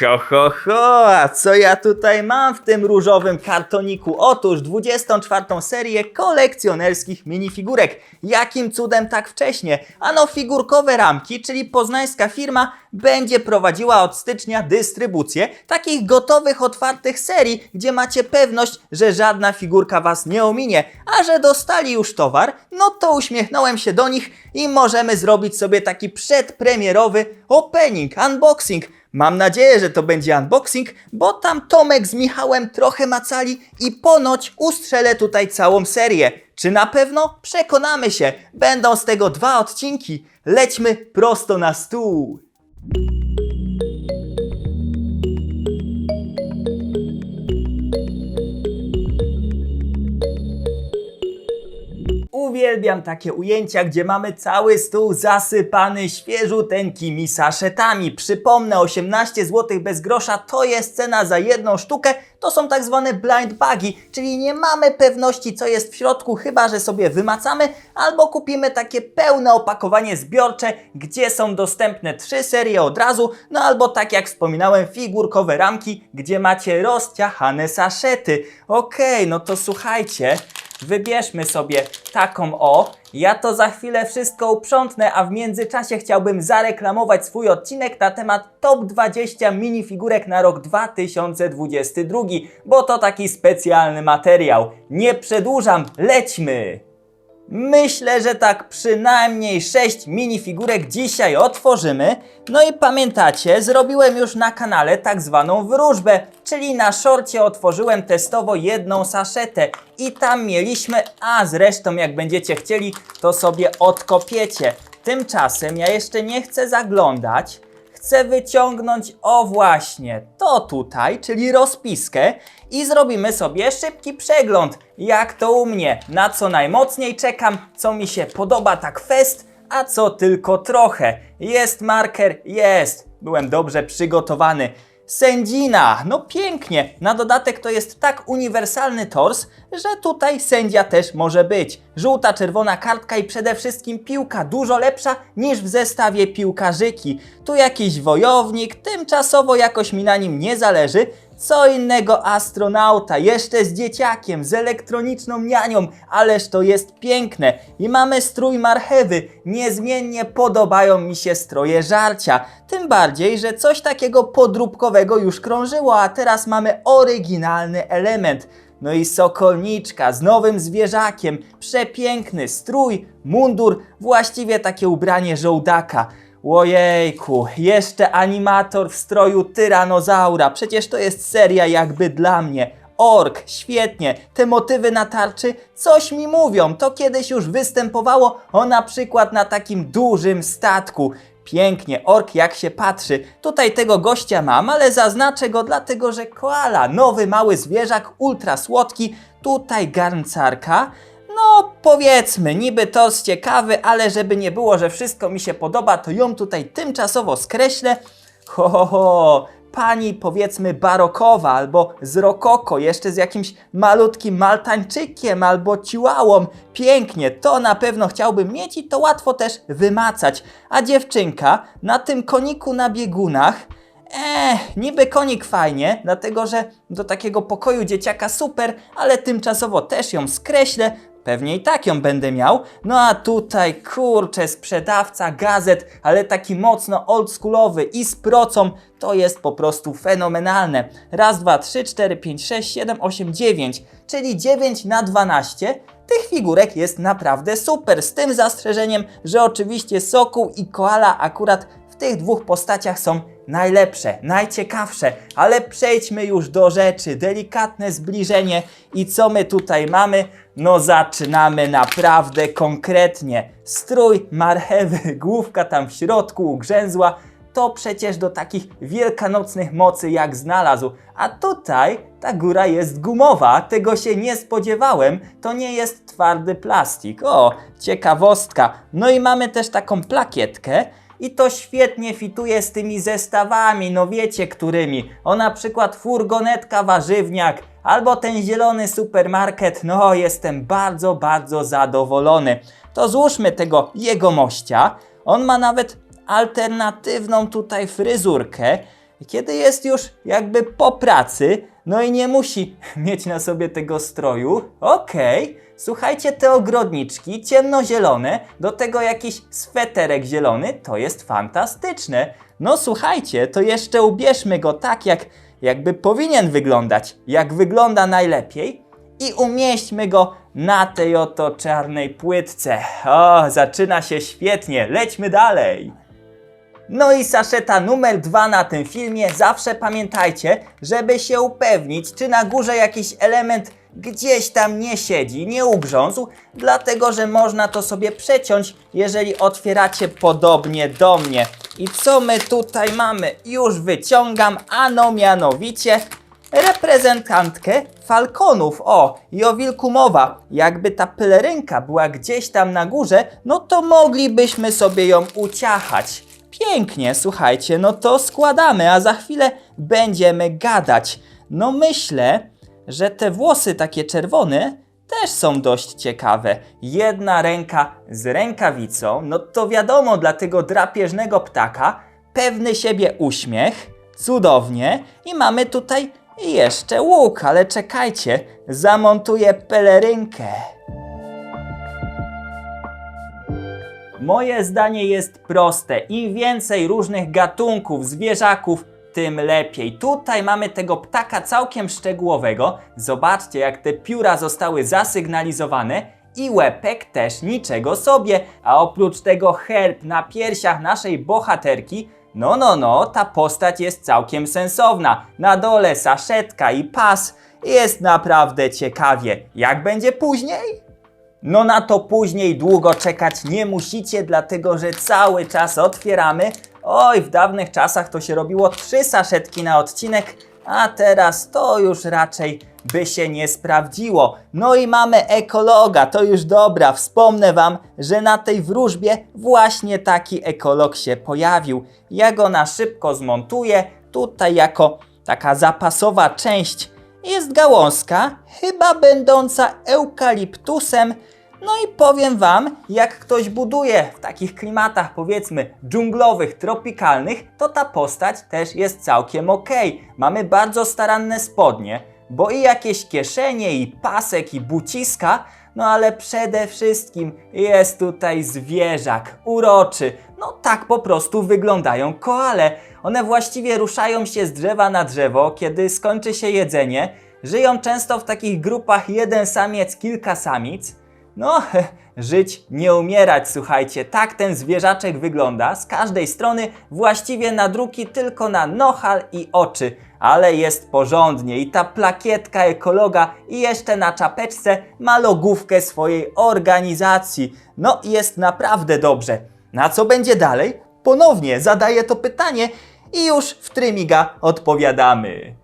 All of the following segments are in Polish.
Ho, ho, ho, a co ja tutaj mam w tym różowym kartoniku? Otóż 24 serię kolekcjonerskich minifigurek. Jakim cudem tak wcześnie? Ano figurkowe ramki, czyli poznańska firma, będzie prowadziła od stycznia dystrybucję takich gotowych, otwartych serii, gdzie macie pewność, że żadna figurka Was nie ominie, a że dostali już towar, no to uśmiechnąłem się do nich i możemy zrobić sobie taki przedpremierowy opening, unboxing. Mam nadzieję, że to będzie unboxing, bo tam Tomek z Michałem trochę macali i ponoć ustrzelę tutaj całą serię. Czy na pewno? Przekonamy się. Będą z tego dwa odcinki. Lećmy prosto na stół. Uwielbiam takie ujęcia, gdzie mamy cały stół zasypany świeżuteńkimi saszetami. Przypomnę, 18 zł bez grosza to jest cena za jedną sztukę. To są tak zwane blind bagi, czyli nie mamy pewności, co jest w środku, chyba że sobie wymacamy, albo kupimy takie pełne opakowanie zbiorcze, gdzie są dostępne trzy serie od razu, no albo tak jak wspominałem, figurkowe ramki, gdzie macie rozciachane saszety. Okej, no to słuchajcie. Wybierzmy sobie taką o. Ja to za chwilę wszystko uprzątnę, a w międzyczasie chciałbym zareklamować swój odcinek na temat top 20 minifigurek na rok 2022, bo to taki specjalny materiał. Nie przedłużam, lećmy! Myślę, że tak przynajmniej 6 minifigurek dzisiaj otworzymy. No i pamiętacie, zrobiłem już na kanale tak zwaną wróżbę, czyli na szorcie otworzyłem testowo jedną saszetę i tam mieliśmy, a zresztą jak będziecie chcieli, to sobie odkopiecie. Tymczasem ja jeszcze nie chcę zaglądać, chcę wyciągnąć o właśnie to tutaj, czyli rozpiskę i zrobimy sobie szybki przegląd, jak to u mnie, na co najmocniej czekam, co mi się podoba tak fest, a co tylko trochę. Jest marker? Jest. Byłem dobrze przygotowany. Sędzina, no pięknie. Na dodatek to jest tak uniwersalny tors, że tutaj sędzia też może być. Żółta, czerwona kartka i przede wszystkim piłka dużo lepsza niż w zestawie piłkarzyki. Tu jakiś wojownik, tymczasowo jakoś mi na nim nie zależy. Co innego astronauta, jeszcze z dzieciakiem, z elektroniczną nianią, ależ to jest piękne. I mamy strój marchewy, niezmiennie podobają mi się stroje żarcia. Tym bardziej, że coś takiego podróbkowego już krążyło, a teraz mamy oryginalny element. No i sokolniczka z nowym zwierzakiem, przepiękny strój, mundur, właściwie takie ubranie żołdaka. Ojejku, jeszcze animator w stroju tyranozaura, przecież to jest seria jakby dla mnie. Ork, świetnie, te motywy na tarczy coś mi mówią, to kiedyś już występowało o na przykład na takim dużym statku. Pięknie, ork jak się patrzy. Tutaj tego gościa mam, ale zaznaczę go dlatego, że koala, nowy mały zwierzak, ultra słodki. Tutaj garncarka. No, powiedzmy, niby to ciekawy, ale żeby nie było, że wszystko mi się podoba, to ją tutaj tymczasowo skreślę. Ho, ho, ho. Pani powiedzmy barokowa albo z rokoko, jeszcze z jakimś malutkim maltańczykiem albo ciłałą. Pięknie, to na pewno chciałbym mieć i to łatwo też wymacać. A dziewczynka na tym koniku na biegunach, Eee, niby konik fajnie, dlatego że do takiego pokoju dzieciaka super, ale tymczasowo też ją skreślę. Pewnie i tak ją będę miał. No a tutaj, kurczę, sprzedawca gazet, ale taki mocno oldschoolowy i z procą, to jest po prostu fenomenalne. Raz, dwa, trzy, cztery, pięć, sześć, siedem, osiem, dziewięć, czyli 9 na 12. Tych figurek jest naprawdę super, z tym zastrzeżeniem, że oczywiście Sokół i Koala akurat w tych dwóch postaciach są najlepsze, najciekawsze, ale przejdźmy już do rzeczy. Delikatne zbliżenie i co my tutaj mamy? No zaczynamy naprawdę konkretnie. Strój marchewy, główka tam w środku ugrzęzła. To przecież do takich wielkanocnych mocy jak znalazł. A tutaj ta góra jest gumowa, tego się nie spodziewałem. To nie jest twardy plastik. O, ciekawostka. No i mamy też taką plakietkę. I to świetnie fituje z tymi zestawami, no wiecie którymi. O na przykład furgonetka warzywniak, albo ten zielony supermarket. No jestem bardzo, bardzo zadowolony. To złóżmy tego jego mościa. On ma nawet alternatywną tutaj fryzurkę. kiedy jest już jakby po pracy, no i nie musi mieć na sobie tego stroju, okej, słuchajcie, te ogrodniczki ciemnozielone, do tego jakiś sweterek zielony, to jest fantastyczne. No słuchajcie, to jeszcze ubierzmy go tak, jak jakby powinien wyglądać, jak wygląda najlepiej i umieśćmy go na tej oto czarnej płytce. O, zaczyna się świetnie, lećmy dalej. No i saszeta numer dwa na tym filmie. Zawsze pamiętajcie, żeby się upewnić, czy na górze jakiś element gdzieś tam nie siedzi, nie ugrzązł, dlatego że można to sobie przeciąć, jeżeli otwieracie podobnie do mnie. I co my tutaj mamy? Już wyciągam, ano mianowicie reprezentantkę falconów. O, i o wilku mowa. Jakby ta pelerynka była gdzieś tam na górze, no to moglibyśmy sobie ją uciachać. Pięknie, słuchajcie, no to składamy, a za chwilę będziemy gadać. No myślę, że te włosy takie czerwone też są dość ciekawe. Jedna ręka z rękawicą, no to wiadomo, dla tego drapieżnego ptaka pewny siebie uśmiech, cudownie i mamy tutaj jeszcze łuk, ale czekajcie, zamontuję pelerynkę. Moje zdanie jest proste. Im więcej różnych gatunków, zwierzaków, tym lepiej. Tutaj mamy tego ptaka całkiem szczegółowego. Zobaczcie, jak te pióra zostały zasygnalizowane i łepek też niczego sobie. A oprócz tego herb na piersiach naszej bohaterki, no, no, no, ta postać jest całkiem sensowna. Na dole saszetka i pas. Jest naprawdę ciekawie. Jak będzie później? No na to później długo czekać nie musicie, dlatego że cały czas otwieramy. Oj, w dawnych czasach to się robiło trzy saszetki na odcinek, a teraz to już raczej by się nie sprawdziło. No i mamy ekologa, to już dobra. Wspomnę Wam, że na tej wróżbie właśnie taki ekolog się pojawił. Ja go na szybko zmontuję. Tutaj jako taka zapasowa część jest gałązka, chyba będąca eukaliptusem. No i powiem Wam, jak ktoś buduje w takich klimatach powiedzmy dżunglowych, tropikalnych, to ta postać też jest całkiem ok. Mamy bardzo staranne spodnie, bo i jakieś kieszenie, i pasek, i buciska, no ale przede wszystkim jest tutaj zwierzak, uroczy. No tak po prostu wyglądają koale. One właściwie ruszają się z drzewa na drzewo, kiedy skończy się jedzenie. Żyją często w takich grupach jeden samiec, kilka samic. No, żyć, nie umierać, słuchajcie, tak ten zwierzaczek wygląda. Z każdej strony właściwie nadruki tylko na nohal i oczy, ale jest porządnie i ta plakietka ekologa i jeszcze na czapeczce ma logówkę swojej organizacji. No, jest naprawdę dobrze. Na co będzie dalej? Ponownie zadaję to pytanie i już w Trymiga odpowiadamy.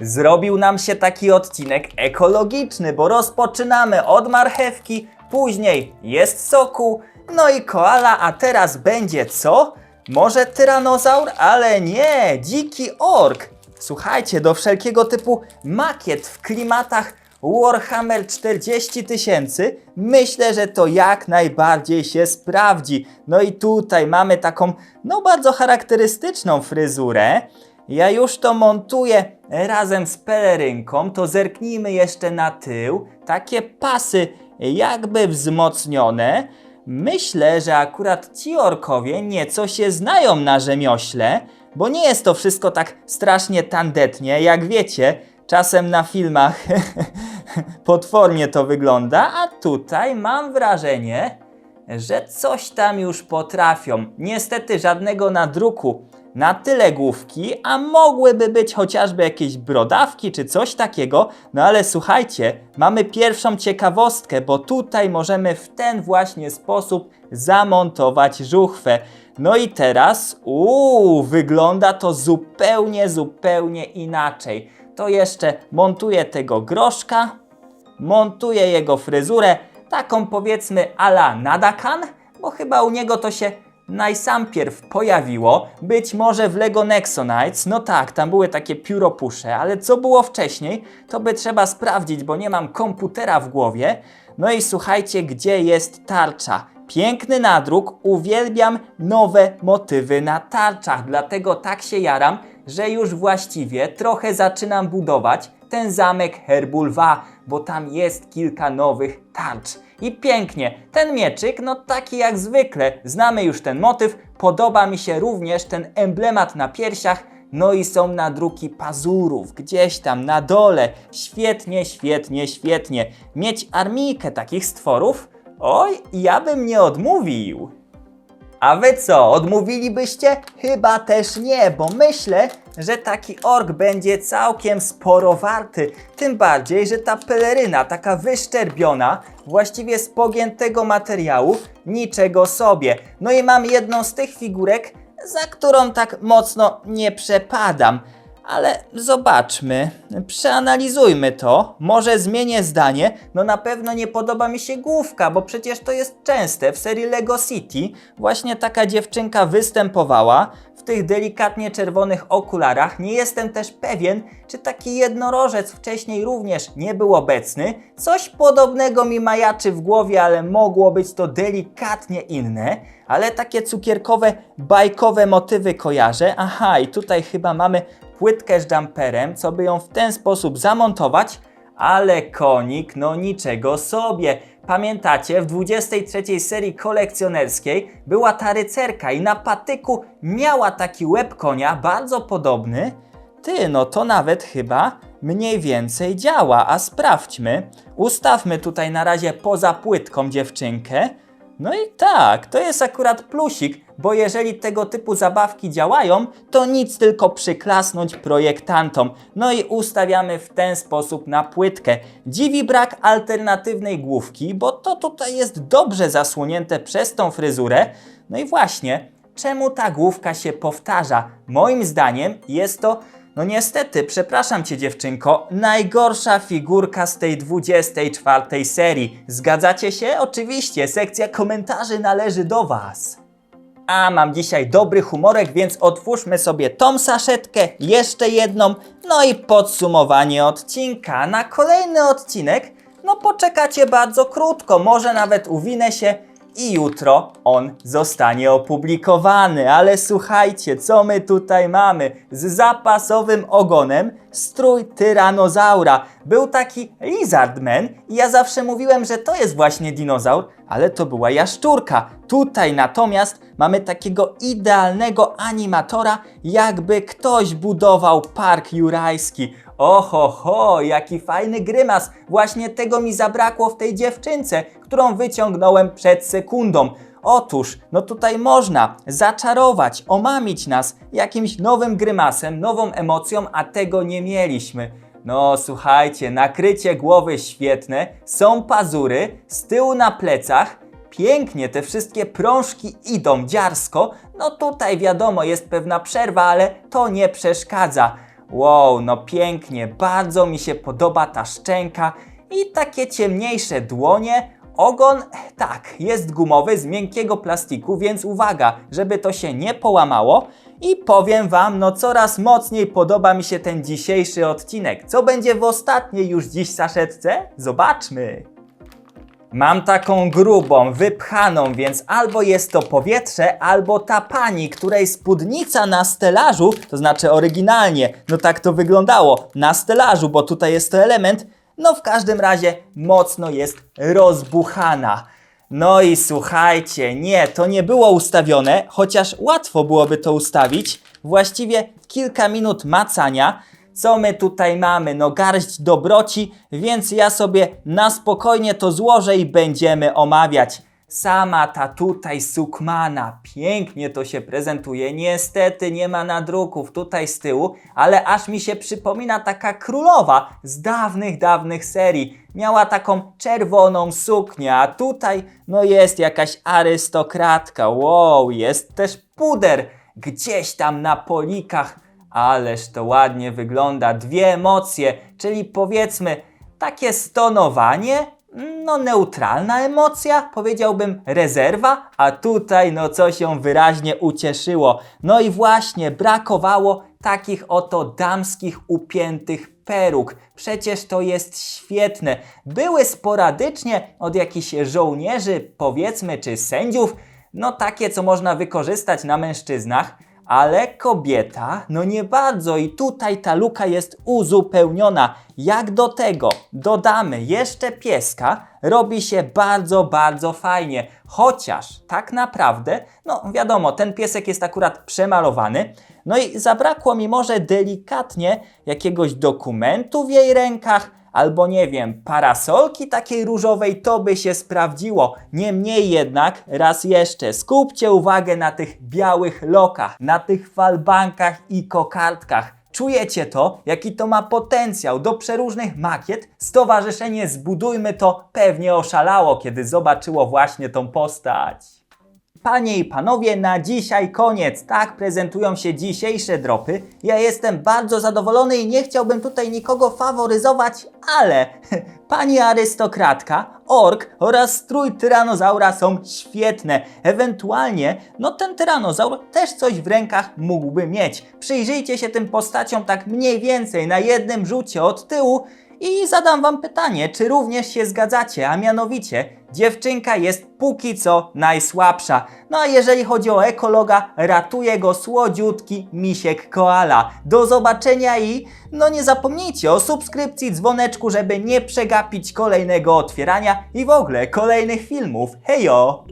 Zrobił nam się taki odcinek ekologiczny, bo rozpoczynamy od marchewki, później jest soku, no i koala, a teraz będzie co? Może tyranozaur, ale nie, dziki ork. Słuchajcie, do wszelkiego typu makiet w klimatach Warhammer 40 tysięcy, myślę, że to jak najbardziej się sprawdzi. No i tutaj mamy taką, no bardzo charakterystyczną fryzurę. Ja już to montuję razem z pelerynką, to zerknijmy jeszcze na tył. Takie pasy jakby wzmocnione. Myślę, że akurat ci orkowie nieco się znają na rzemiośle, bo nie jest to wszystko tak strasznie tandetnie, jak wiecie. Czasem na filmach potwornie to wygląda, a tutaj mam wrażenie, że coś tam już potrafią. Niestety żadnego nadruku na tyle główki, a mogłyby być chociażby jakieś brodawki czy coś takiego. No ale słuchajcie, mamy pierwszą ciekawostkę, bo tutaj możemy w ten właśnie sposób zamontować żuchwę. No i teraz, uuu, wygląda to zupełnie, zupełnie inaczej. To jeszcze montuję tego groszka, montuję jego fryzurę, taką powiedzmy ala Nadakan, bo chyba u niego to się najsampierw pojawiło, być może w Lego Nexonites, no tak, tam były takie pióropusze, ale co było wcześniej, to by trzeba sprawdzić, bo nie mam komputera w głowie. No i słuchajcie, gdzie jest tarcza. Piękny nadruk, uwielbiam nowe motywy na tarczach, dlatego tak się jaram, że już właściwie trochę zaczynam budować ten zamek Herbulwa, bo tam jest kilka nowych tarcz. I pięknie, ten mieczyk, no taki jak zwykle, znamy już ten motyw, podoba mi się również ten emblemat na piersiach, no i są nadruki pazurów, gdzieś tam na dole. Świetnie, świetnie, świetnie. Mieć armijkę takich stworów? Oj, ja bym nie odmówił. A wy co, odmówilibyście? Chyba też nie, bo myślę, że taki ork będzie całkiem sporo warty. Tym bardziej, że ta peleryna, taka wyszczerbiona, właściwie z pogiętego materiału, niczego sobie. No i mam jedną z tych figurek, za którą tak mocno nie przepadam. Ale zobaczmy, przeanalizujmy to. Może zmienię zdanie. No na pewno nie podoba mi się główka, bo przecież to jest częste. W serii Lego City właśnie taka dziewczynka występowała tych delikatnie czerwonych okularach. Nie jestem też pewien, czy taki jednorożec wcześniej również nie był obecny. Coś podobnego mi majaczy w głowie, ale mogło być to delikatnie inne. Ale takie cukierkowe, bajkowe motywy kojarzę. Aha, i tutaj chyba mamy płytkę z jumperem, co by ją w ten sposób zamontować, ale konik, no niczego sobie. Pamiętacie, w 23 serii kolekcjonerskiej była ta rycerka i na patyku miała taki łeb konia, bardzo podobny. Ty, no to nawet chyba mniej więcej działa, a sprawdźmy. Ustawmy tutaj na razie poza płytką dziewczynkę. No i tak, to jest akurat plusik, bo jeżeli tego typu zabawki działają, to nic tylko przyklasnąć projektantom. No i ustawiamy w ten sposób na płytkę. Dziwi brak alternatywnej główki, bo to tutaj jest dobrze zasłonięte przez tą fryzurę. No i właśnie, czemu ta główka się powtarza? Moim zdaniem jest to no niestety, przepraszam cię dziewczynko, najgorsza figurka z tej 24 serii. Zgadzacie się? Oczywiście, sekcja komentarzy należy do was. A mam dzisiaj dobry humorek, więc otwórzmy sobie tą saszetkę, jeszcze jedną, no i podsumowanie odcinka. Na kolejny odcinek, no poczekacie bardzo krótko, może nawet uwinę się i jutro on zostanie opublikowany. Ale słuchajcie, co my tutaj mamy? Z zapasowym ogonem strój tyranozaura. Był taki Lizardman i ja zawsze mówiłem, że to jest właśnie dinozaur, ale to była jaszczurka. Tutaj natomiast mamy takiego idealnego animatora, jakby ktoś budował park jurajski. Oho, ho, jaki fajny grymas. Właśnie tego mi zabrakło w tej dziewczynce, którą wyciągnąłem przed sekundą. Otóż, no tutaj można zaczarować, omamić nas jakimś nowym grymasem, nową emocją, a tego nie mieliśmy. No słuchajcie, nakrycie głowy świetne, są pazury, z tyłu na plecach, pięknie te wszystkie prążki idą dziarsko. No tutaj wiadomo, jest pewna przerwa, ale to nie przeszkadza. Wow, no pięknie, bardzo mi się podoba ta szczęka i takie ciemniejsze dłonie. Ogon, tak, jest gumowy z miękkiego plastiku, więc uwaga, żeby to się nie połamało. I powiem Wam, no coraz mocniej podoba mi się ten dzisiejszy odcinek. Co będzie w ostatniej już dziś saszetce? Zobaczmy! Mam taką grubą, wypchaną, więc albo jest to powietrze, albo ta pani, której spódnica na stelażu, to znaczy oryginalnie, no tak to wyglądało, na stelażu, bo tutaj jest to element, no w każdym razie mocno jest rozbuchana. No i słuchajcie, nie, to nie było ustawione, chociaż łatwo byłoby to ustawić. Właściwie kilka minut macania. Co my tutaj mamy? No garść dobroci, więc ja sobie na spokojnie to złożę i będziemy omawiać. Sama ta tutaj sukmana, pięknie to się prezentuje. Niestety nie ma nadruków tutaj z tyłu, ale aż mi się przypomina taka królowa z dawnych, dawnych serii. Miała taką czerwoną suknię, a tutaj no jest jakaś arystokratka. Wow, jest też puder gdzieś tam na polikach. Ależ to ładnie wygląda. Dwie emocje, czyli powiedzmy takie stonowanie, no neutralna emocja, powiedziałbym rezerwa, a tutaj no coś ją wyraźnie ucieszyło. No i właśnie brakowało takich oto damskich upiętych peruk. Przecież to jest świetne. Były sporadycznie od jakichś żołnierzy, powiedzmy, czy sędziów, no takie, co można wykorzystać na mężczyznach, ale kobieta, no nie bardzo i tutaj ta luka jest uzupełniona. Jak do tego dodamy jeszcze pieska, robi się bardzo, bardzo fajnie. Chociaż tak naprawdę, no wiadomo, ten piesek jest akurat przemalowany. No i zabrakło mi może delikatnie jakiegoś dokumentu w jej rękach, albo nie wiem, parasolki takiej różowej, to by się sprawdziło. Niemniej jednak, raz jeszcze, skupcie uwagę na tych białych lokach, na tych falbankach i kokardkach. Czujecie to, jaki to ma potencjał do przeróżnych makiet? Stowarzyszenie Zbudujmy to pewnie oszalało, kiedy zobaczyło właśnie tą postać. Panie i panowie, na dzisiaj koniec. Tak prezentują się dzisiejsze dropy. Ja jestem bardzo zadowolony i nie chciałbym tutaj nikogo faworyzować, ale pani arystokratka, ork oraz strój tyranozaura są świetne. Ewentualnie, no ten tyranozaur też coś w rękach mógłby mieć. Przyjrzyjcie się tym postaciom tak mniej więcej na jednym rzucie od tyłu i zadam wam pytanie, czy również się zgadzacie, a mianowicie dziewczynka jest póki co najsłabsza. No a jeżeli chodzi o ekologa, ratuje go słodziutki misiek koala. Do zobaczenia i no nie zapomnijcie o subskrypcji, dzwoneczku, żeby nie przegapić kolejnego otwierania i w ogóle kolejnych filmów. Hejo!